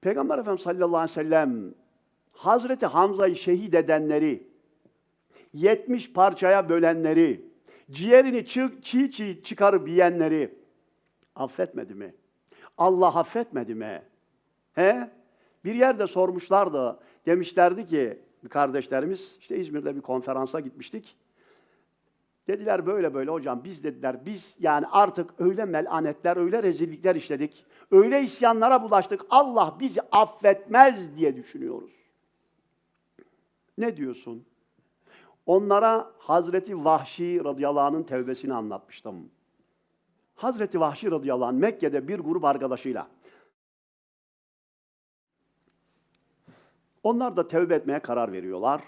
Peygamber Efendimiz sallallahu aleyhi ve sellem Hazreti Hamza'yı şehit edenleri, 70 parçaya bölenleri, ciğerini çı- çiğ çiğ çıkarıp yiyenleri affetmedi mi? Allah affetmedi mi? He? Bir yerde sormuşlardı. Demişlerdi ki bir kardeşlerimiz işte İzmir'de bir konferansa gitmiştik. Dediler böyle böyle hocam biz dediler biz yani artık öyle melanetler, öyle rezillikler işledik. Öyle isyanlara bulaştık. Allah bizi affetmez diye düşünüyoruz. Ne diyorsun? Onlara Hazreti Vahşi radıyallahu anh'ın tevbesini anlatmıştım. Hazreti Vahşi radıyallahu anh Mekke'de bir grup arkadaşıyla Onlar da tevbe etmeye karar veriyorlar.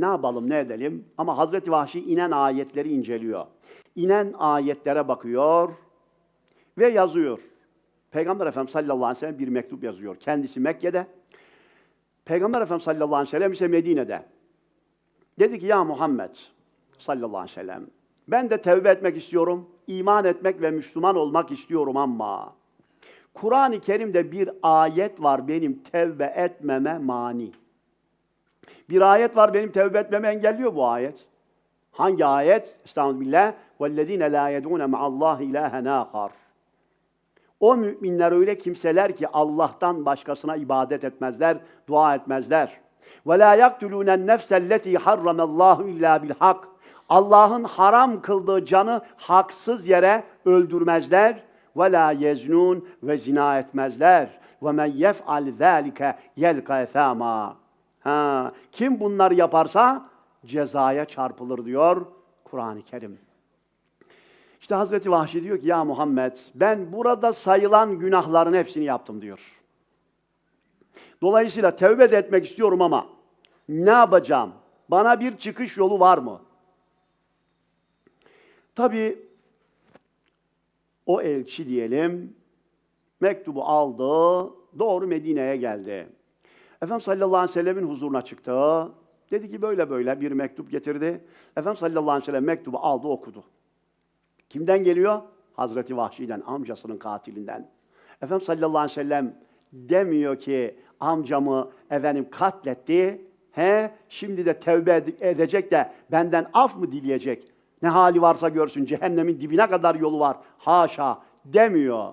Ne yapalım, ne edelim? Ama Hazreti Vahşi inen ayetleri inceliyor. İnen ayetlere bakıyor ve yazıyor. Peygamber Efendimiz sallallahu aleyhi ve sellem bir mektup yazıyor. Kendisi Mekke'de. Peygamber Efendimiz sallallahu aleyhi ve sellem ise Medine'de. Dedi ki ya Muhammed sallallahu aleyhi ve sellem ben de tevbe etmek istiyorum, iman etmek ve Müslüman olmak istiyorum ama Kur'an-ı Kerim'de bir ayet var benim tevbe etmeme mani. Bir ayet var benim tevbe etmemi engelliyor bu ayet. Hangi ayet? Estağfirullah. وَالَّذ۪ينَ لَا يَدْعُونَ مَعَ اللّٰهِ اِلٰهًا آخَرٍ O müminler öyle kimseler ki Allah'tan başkasına ibadet etmezler, dua etmezler. وَلَا يَقْتُلُونَ النَّفْسَ الَّتِي حَرَّمَ اللّٰهُ اِلَّا بِالْحَقِّ Allah'ın haram kıldığı canı haksız yere öldürmezler. وَلَا يَزْنُونَ ve zina etmezler. وَمَنْ يَفْعَلْ ذَٰلِكَ يَلْقَ اَثَامًا Ha, kim bunları yaparsa cezaya çarpılır diyor Kur'an-ı Kerim. İşte Hazreti Vahşi diyor ki ya Muhammed ben burada sayılan günahların hepsini yaptım diyor. Dolayısıyla tevbe de etmek istiyorum ama ne yapacağım? Bana bir çıkış yolu var mı? Tabii o elçi diyelim mektubu aldı, doğru Medine'ye geldi. Efendimiz sallallahu aleyhi ve sellemin huzuruna çıktı. Dedi ki böyle böyle bir mektup getirdi. Efendimiz sallallahu aleyhi ve sellem mektubu aldı okudu. Kimden geliyor? Hazreti Vahşi'den, amcasının katilinden. Efendimiz sallallahu aleyhi ve sellem demiyor ki amcamı efendim katletti. He, şimdi de tevbe ede- edecek de benden af mı dileyecek? Ne hali varsa görsün, cehennemin dibine kadar yolu var. Haşa demiyor.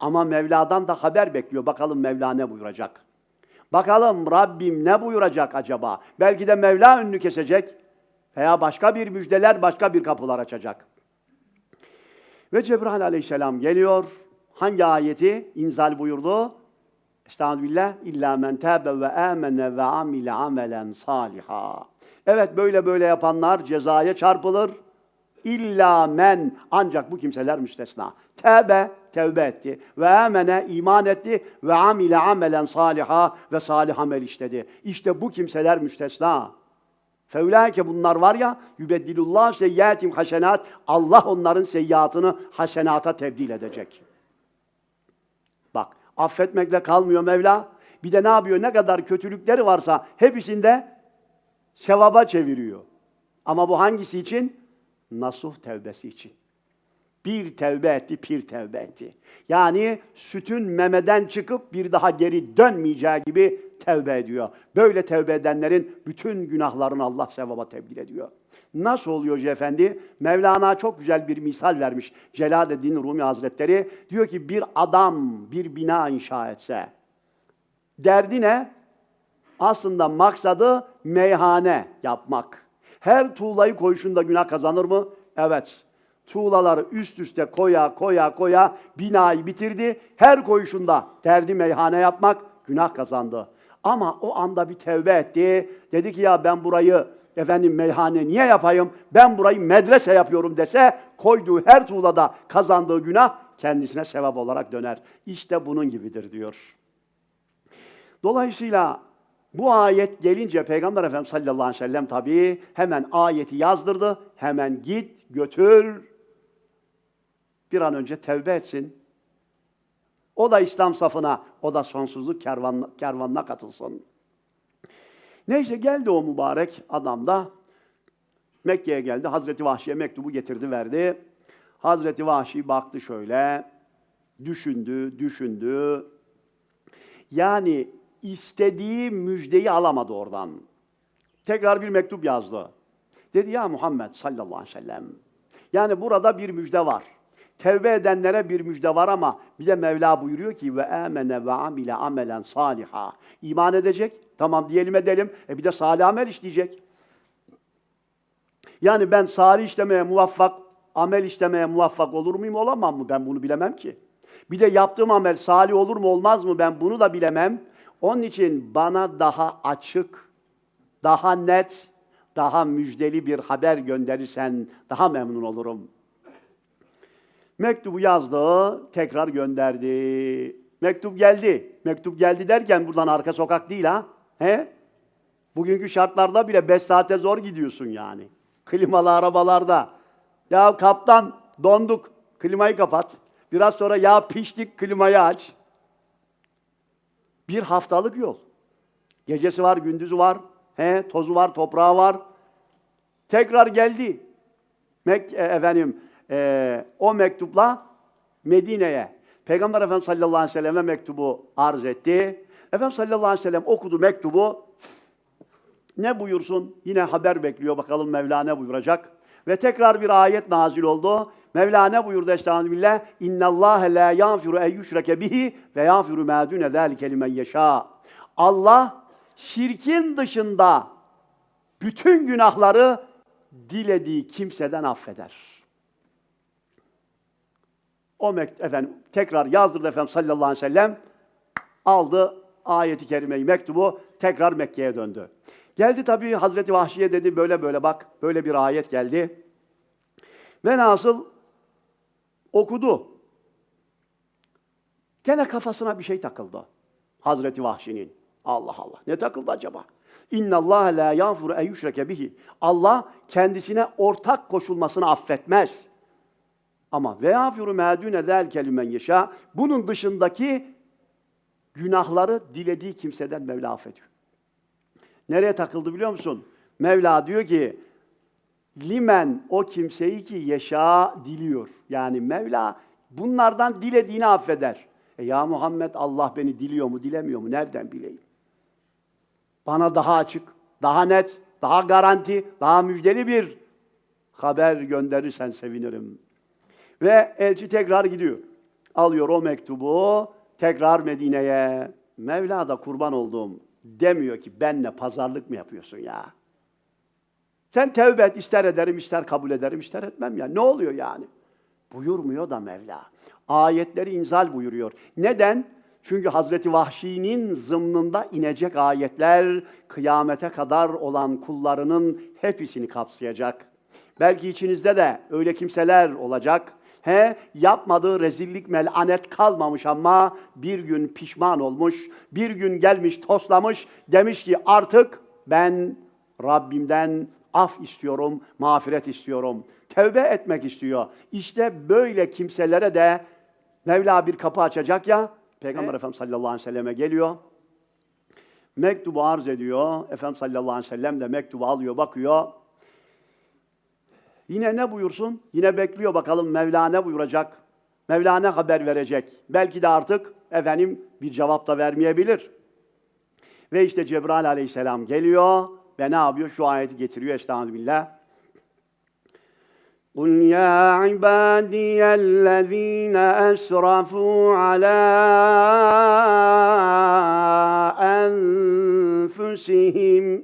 Ama Mevla'dan da haber bekliyor. Bakalım Mevla ne buyuracak? Bakalım Rabbim ne buyuracak acaba? Belki de Mevla önünü kesecek veya başka bir müjdeler, başka bir kapılar açacak. Ve Cebrail aleyhisselam geliyor. Hangi ayeti inzal buyurdu? Estağfirullah. İlla men tâbe ve âmene ve amile amelen saliha. Evet böyle böyle yapanlar cezaya çarpılır. İlla men ancak bu kimseler müstesna. Tevbe tevbe etti ve amene iman etti ve amile amelen saliha ve salih amel işledi. İşte bu kimseler müstesna. Feulaike bunlar var ya yübeddilullah seyyiatim hasenat Allah onların seyyiatını hasenata tebdil edecek. Bak affetmekle kalmıyor Mevla. Bir de ne yapıyor? Ne kadar kötülükleri varsa hepsinde sevaba çeviriyor. Ama bu hangisi için? Nasuh tevbesi için. Bir tevbe etti, pir tevbe etti. Yani sütün memeden çıkıp bir daha geri dönmeyeceği gibi tevbe ediyor. Böyle tevbe edenlerin bütün günahlarını Allah sevaba tebdil ediyor. Nasıl oluyor Hoca Efendi? Mevlana çok güzel bir misal vermiş. Celaleddin Rumi Hazretleri diyor ki bir adam bir bina inşa etse, derdi ne? Aslında maksadı meyhane yapmak. Her tuğlayı koyuşunda günah kazanır mı? Evet. Tuğlaları üst üste koya koya koya binayı bitirdi. Her koyuşunda derdi meyhane yapmak günah kazandı. Ama o anda bir tevbe etti. Dedi ki ya ben burayı efendim meyhane niye yapayım? Ben burayı medrese yapıyorum dese koyduğu her tuğlada kazandığı günah kendisine sevap olarak döner. İşte bunun gibidir diyor. Dolayısıyla bu ayet gelince Peygamber Efendimiz sallallahu aleyhi ve sellem tabii hemen ayeti yazdırdı. Hemen git, götür. Bir an önce tevbe etsin. O da İslam safına, o da sonsuzluk kervan, kervanına katılsın. Neyse geldi o mübarek adam da Mekke'ye geldi. Hazreti Vahşi'ye mektubu getirdi, verdi. Hazreti Vahşi baktı şöyle, düşündü, düşündü. Yani istediği müjdeyi alamadı oradan. Tekrar bir mektup yazdı. Dedi ya Muhammed sallallahu aleyhi ve sellem. Yani burada bir müjde var. Tevbe edenlere bir müjde var ama bir de Mevla buyuruyor ki ve amene ve amile amelen saliha. İman edecek. Tamam diyelim edelim. E bir de salih amel işleyecek. Yani ben salih işlemeye muvaffak, amel işlemeye muvaffak olur muyum, olamam mı? Ben bunu bilemem ki. Bir de yaptığım amel salih olur mu, olmaz mı? Ben bunu da bilemem. Onun için bana daha açık, daha net, daha müjdeli bir haber gönderirsen daha memnun olurum. Mektubu yazdı, tekrar gönderdi. Mektup geldi. Mektup geldi derken buradan arka sokak değil ha. He? Bugünkü şartlarda bile 5 saate zor gidiyorsun yani. Klimalı arabalarda. Ya kaptan donduk, klimayı kapat. Biraz sonra ya piştik, klimayı aç. Bir haftalık yol. Gecesi var, gündüzü var. He, tozu var, toprağı var. Tekrar geldi. Mek e, efendim e, o mektupla Medine'ye. Peygamber Efendimiz sallallahu aleyhi ve selleme mektubu arz etti. Efendimiz sallallahu aleyhi ve sellem okudu mektubu. Ne buyursun? Yine haber bekliyor. Bakalım Mevla ne buyuracak? Ve tekrar bir ayet nazil oldu. Mevla ne buyurdu estağfirullah? İnna Allah la yaghfiru en yushrake bihi ve yaghfiru ma dune zalike limen yasha. Allah şirkin dışında bütün günahları dilediği kimseden affeder. O mekt efendim tekrar yazdırdı efendim sallallahu aleyhi ve sellem aldı ayeti kerimeyi mektubu tekrar Mekke'ye döndü. Geldi tabii Hazreti Vahşi'ye dedi böyle böyle bak böyle bir ayet geldi. Ve nasıl okudu. Gene kafasına bir şey takıldı. Hazreti Vahşi'nin. Allah Allah. Ne takıldı acaba? İnna Allah la yağfuru en bihi. Allah kendisine ortak koşulmasını affetmez. Ama ve yağfuru ma dune zelke limen yeşâ. Bunun dışındaki günahları dilediği kimseden Mevla affediyor. Nereye takıldı biliyor musun? Mevla diyor ki limen o kimseyi ki yaşa diliyor. Yani Mevla bunlardan dilediğini affeder. E ya Muhammed Allah beni diliyor mu dilemiyor mu nereden bileyim? Bana daha açık, daha net, daha garanti, daha müjdeli bir haber gönderirsen sevinirim. Ve elçi tekrar gidiyor. Alıyor o mektubu tekrar Medine'ye. Mevla da kurban olduğum demiyor ki benle pazarlık mı yapıyorsun ya? Sen tevbe et, ister ederim, ister kabul ederim, ister etmem ya. Ne oluyor yani? Buyurmuyor da Mevla. Ayetleri inzal buyuruyor. Neden? Çünkü Hazreti Vahşi'nin zımnında inecek ayetler kıyamete kadar olan kullarının hepsini kapsayacak. Belki içinizde de öyle kimseler olacak. He, yapmadığı rezillik, melanet kalmamış ama bir gün pişman olmuş, bir gün gelmiş, toslamış, demiş ki artık ben Rabbimden af istiyorum, mağfiret istiyorum. Tevbe etmek istiyor. İşte böyle kimselere de Mevla bir kapı açacak ya, Peygamber Evet. Efendimiz sallallahu aleyhi ve selleme geliyor. Mektubu arz ediyor. Efendimiz sallallahu aleyhi ve sellem de mektubu alıyor, bakıyor. Yine ne buyursun? Yine bekliyor bakalım Mevla ne buyuracak? Mevla ne haber verecek? Belki de artık efendim bir cevap da vermeyebilir. Ve işte Cebrail aleyhisselam geliyor ve ne yapıyor? Şu ayeti getiriyor estağfirullah. قل يا عبادي الذين أسرفوا على أنفسهم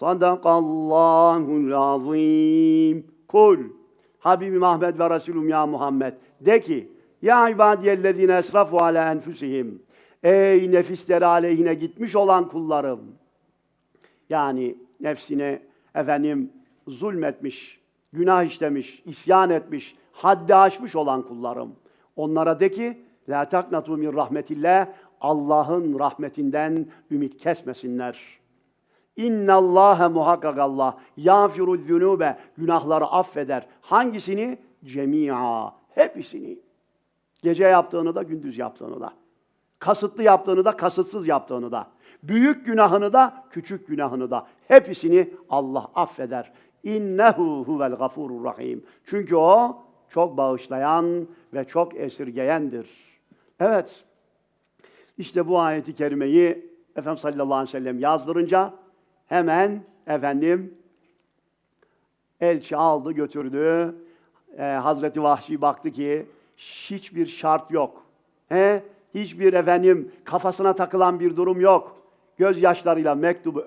Sadakallahul azim. Kul. Habibim Ahmet ve Resulüm ya Muhammed. De ki, ya ibadiyellezine esrafu ala enfusihim. Ey nefisleri aleyhine gitmiş olan kullarım. Yani nefsine efendim zulmetmiş, günah işlemiş, isyan etmiş, haddi aşmış olan kullarım. Onlara de ki, la taknatu min rahmetillah. Allah'ın rahmetinden ümit kesmesinler.'' İnna Allahe muhakkak Allah yafiru zunube günahları affeder. Hangisini? Cemia. Hepsini. Gece yaptığını da gündüz yaptığını da. Kasıtlı yaptığını da kasıtsız yaptığını da. Büyük günahını da küçük günahını da. Hepsini Allah affeder. İnnehu huvel gafurur rahim. Çünkü o çok bağışlayan ve çok esirgeyendir. Evet. İşte bu ayeti kerimeyi Efendimiz sallallahu aleyhi ve sellem yazdırınca hemen efendim elçi aldı götürdü. Ee, Hazreti Vahşi baktı ki hiçbir şart yok. He? Hiçbir efendim kafasına takılan bir durum yok. Gözyaşlarıyla mektubu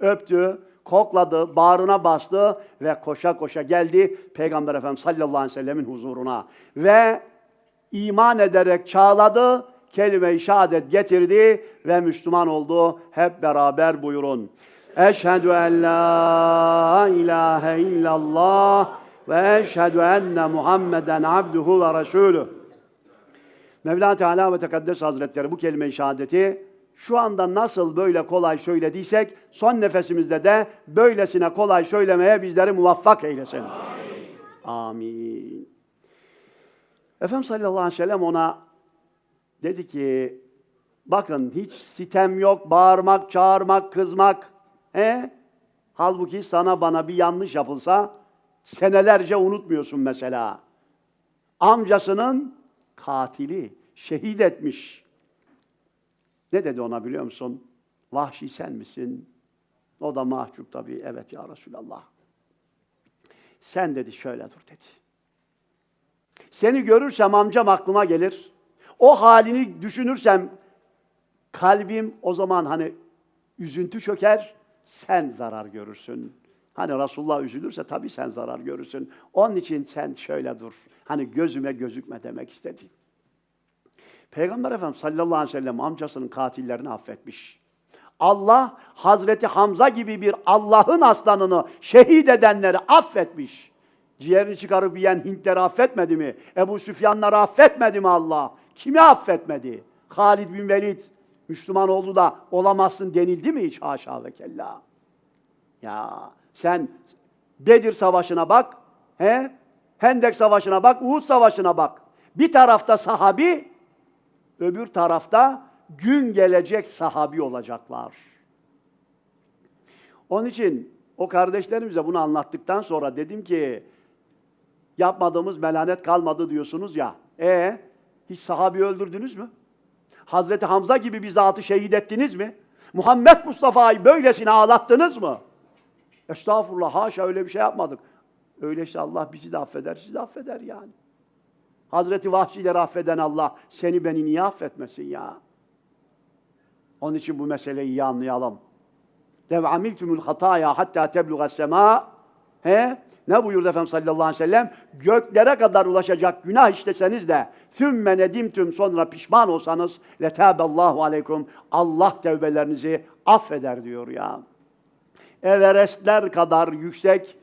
öptü, kokladı, bağrına bastı ve koşa koşa geldi Peygamber Efendimiz sallallahu aleyhi ve sellemin huzuruna. Ve iman ederek çağladı, kelime-i şehadet getirdi ve Müslüman oldu. Hep beraber buyurun. Eşhedü en la ilahe illallah ve eşhedü enne Muhammeden abduhu ve resulü. Mevla Teala ve Tekaddes Hazretleri bu kelime-i şehadeti şu anda nasıl böyle kolay söylediysek son nefesimizde de böylesine kolay söylemeye bizleri muvaffak eylesin. Amin. Amin. Efendimiz sallallahu aleyhi ve sellem ona dedi ki bakın hiç sitem yok, bağırmak, çağırmak, kızmak. He? Halbuki sana bana bir yanlış yapılsa senelerce unutmuyorsun mesela. Amcasının katili, şehit etmiş. Ne dedi ona biliyor musun? Vahşi sen misin? O da mahcup tabii. Evet ya Resulallah. Sen dedi şöyle dur dedi. Seni görürsem amcam aklıma gelir. O halini düşünürsem kalbim o zaman hani üzüntü çöker, sen zarar görürsün. Hani Resulullah üzülürse tabii sen zarar görürsün. Onun için sen şöyle dur. Hani gözüme gözükme demek istedi. Peygamber Efendimiz sallallahu aleyhi ve sellem amcasının katillerini affetmiş. Allah Hazreti Hamza gibi bir Allah'ın aslanını şehit edenleri affetmiş. Ciğerini çıkarıp yiyen Hintleri affetmedi mi? Ebu Süfyanları affetmedi mi Allah? Kimi affetmedi? Halid bin Velid Müslüman oldu da olamazsın denildi mi hiç? Haşa ve kella. Ya sen Bedir Savaşı'na bak, he? Hendek Savaşı'na bak, Uhud Savaşı'na bak. Bir tarafta sahabi, öbür tarafta gün gelecek sahabi olacaklar. Onun için o kardeşlerimize bunu anlattıktan sonra dedim ki yapmadığımız melanet kalmadı diyorsunuz ya. E hiç sahabi öldürdünüz mü? Hazreti Hamza gibi bir zatı şehit ettiniz mi? Muhammed Mustafa'yı böylesine ağlattınız mı? Estağfurullah, haşa öyle bir şey yapmadık. Öyleyse Allah bizi de affeder, sizi de affeder yani. Hazreti Vahşi'leri affeden Allah seni beni niye affetmesin ya? Onun için bu meseleyi iyi anlayalım. Lev amiltumul hataya hatta tebluğa sema he ne buyurdu Efendimiz sallallahu aleyhi ve sellem? Göklere kadar ulaşacak günah işleseniz de sümme nedimtüm sonra pişman olsanız letâbellahu aleykum Allah tevbelerinizi affeder diyor ya. Everestler kadar yüksek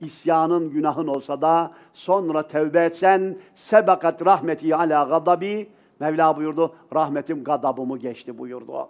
isyanın günahın olsa da sonra tevbe etsen sebakat rahmeti ala gadabi Mevla buyurdu rahmetim gadabımı geçti buyurdu.